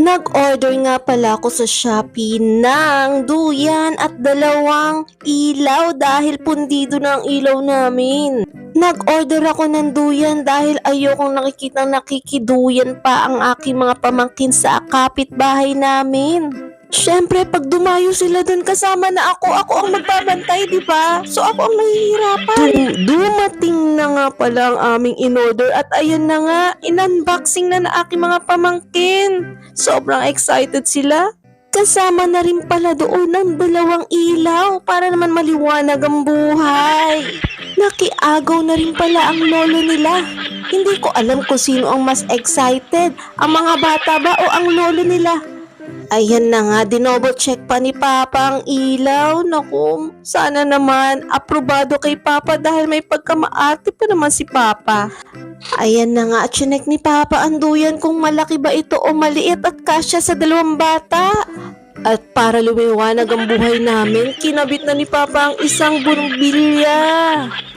Nag-order nga pala ako sa Shopee ng duyan at dalawang ilaw dahil pundido ang ilaw namin. Nag-order ako ng duyan dahil ayokong nakikitang nakikiduyan pa ang aking mga pamangkin sa kapitbahay namin. Siyempre, pag dumayo sila dun kasama na ako, ako ang magbabantay, di ba? So ako ang nahihirapan. dumating na nga pala ang aming in-order at ayun na nga, in-unboxing na na aking mga pamangkin. Sobrang excited sila. Kasama na rin pala doon ang dalawang ilaw para naman maliwanag ang buhay. Nakiagaw na rin pala ang lolo nila. Hindi ko alam kung sino ang mas excited, ang mga bata ba o ang lolo nila. Ayan na nga, dinoble check pa ni Papa ang ilaw. Naku, sana naman aprobado kay Papa dahil may pagkamaarte pa naman si Papa. Ayan na nga, chinek ni Papa ang duyan kung malaki ba ito o maliit at kasya sa dalawang bata. At para lumiwanag ang buhay namin, kinabit na ni Papa ang isang bumbilya.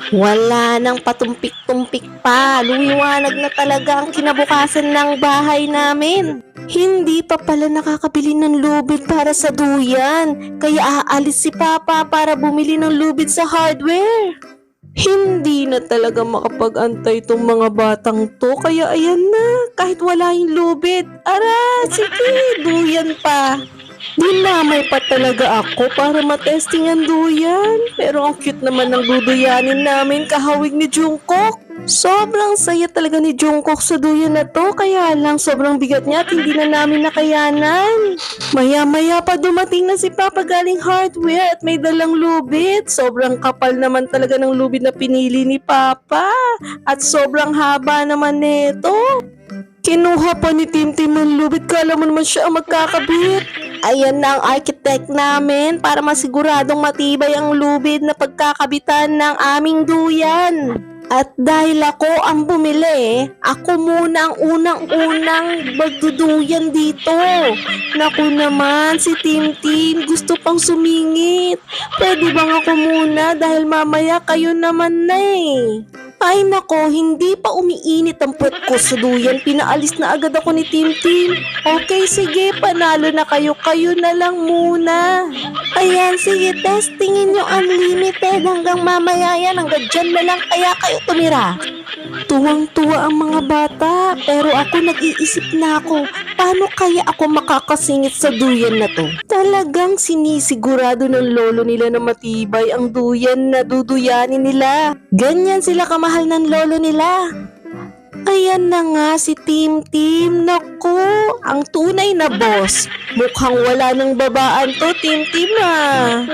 Wala nang patumpik-tumpik pa. Lumiwanag na talaga ang kinabukasan ng bahay namin. Hindi pa pala nakakabili ng lubid para sa duyan. Kaya aalis si Papa para bumili ng lubid sa hardware. Hindi na talaga makapag-antay tong mga batang to. Kaya ayan na, kahit wala yung lubid. Ara, sige, duyan pa. Dinamay pa talaga ako para matesting ang duyan. Pero ang cute naman ng duduyanin namin kahawig ni Jungkook. Sobrang saya talaga ni Jungkook sa duyan na to. Kaya lang sobrang bigat niya at hindi na namin nakayanan. Maya-maya pa dumating na si Papa galing hardware at may dalang lubid. Sobrang kapal naman talaga ng lubid na pinili ni Papa. At sobrang haba naman nito. Kinuha pa ni Tim Tim ng lubid. Kala mo naman siya ang magkakabit. Ayan na ang architect namin para masiguradong matibay ang lubid na pagkakabitan ng aming duyan. At dahil ako ang bumili, ako muna ang unang-unang magduduyan dito. Naku naman, si Tim Tim gusto pang sumingit. Pwede bang ako muna dahil mamaya kayo naman na eh. Ay nako, hindi pa umiinit ang puwet ko sa duyan. Pinaalis na agad ako ni Tim Tim. Okay, sige, panalo na kayo. Kayo na lang muna. Ayan, sige, testingin nyo unlimited hanggang mamaya yan. Hanggang dyan na lang kaya kayo tumira. Tuwang-tuwa ang mga bata, pero ako nag-iisip na ako, paano kaya ako makakasingit sa duyan na to? Talagang sinisigurado ng lolo nila na matibay ang duyan na duduyanin nila. Ganyan sila kamahal ng lolo nila. Ayan na nga si Tim Tim. Naku, ang tunay na boss. Mukhang wala ng babaan to, Tim Tim ah.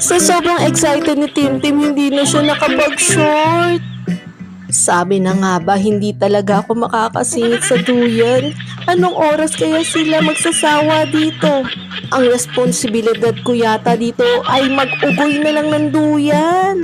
Sa sobrang excited ni Tim Tim, hindi na siya nakapag-short. Sabi na nga ba, hindi talaga ako makakasingit sa duyan? Anong oras kaya sila magsasawa dito? Ang responsibilidad ko yata dito ay mag-ugoy na lang ng duyan.